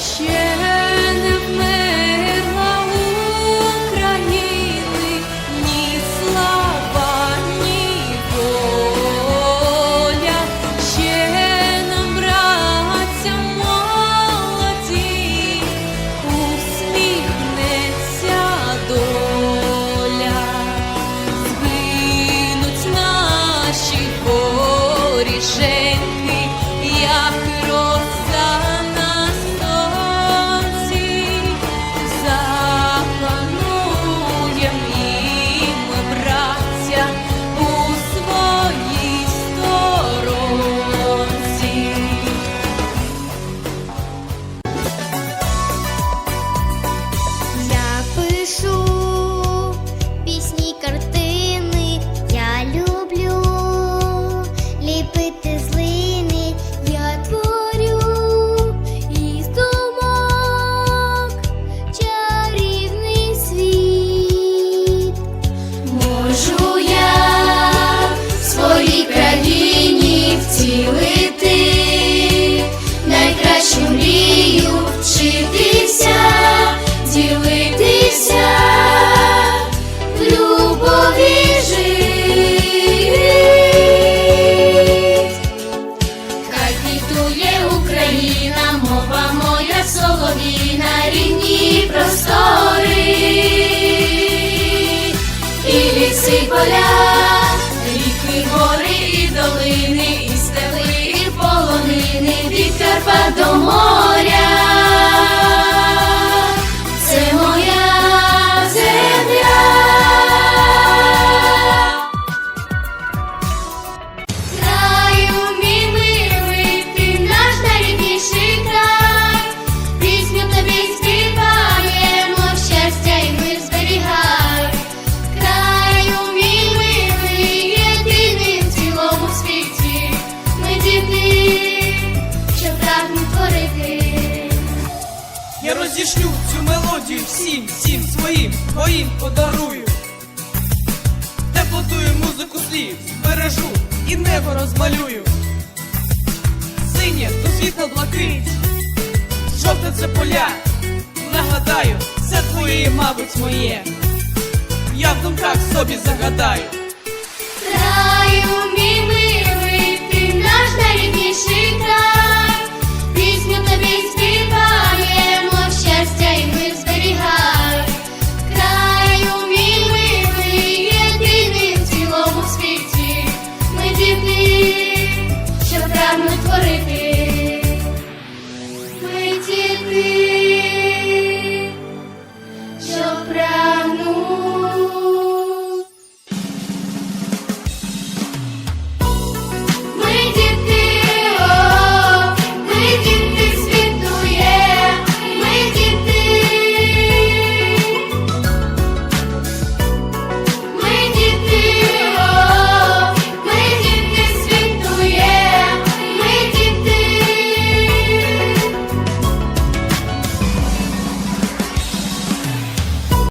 雪 моря, ріки, гори і долини, і степи, і полонини від Карпат до моря. розішлю цю мелодію всім, всім своїм, твоїм подарую, теплотую музику слів, збережу і небо розмалюю. Синє до світла блакить, жовте це поля, нагадаю, це твоє, мабуть, моє. Я в думках собі загадаю. Раю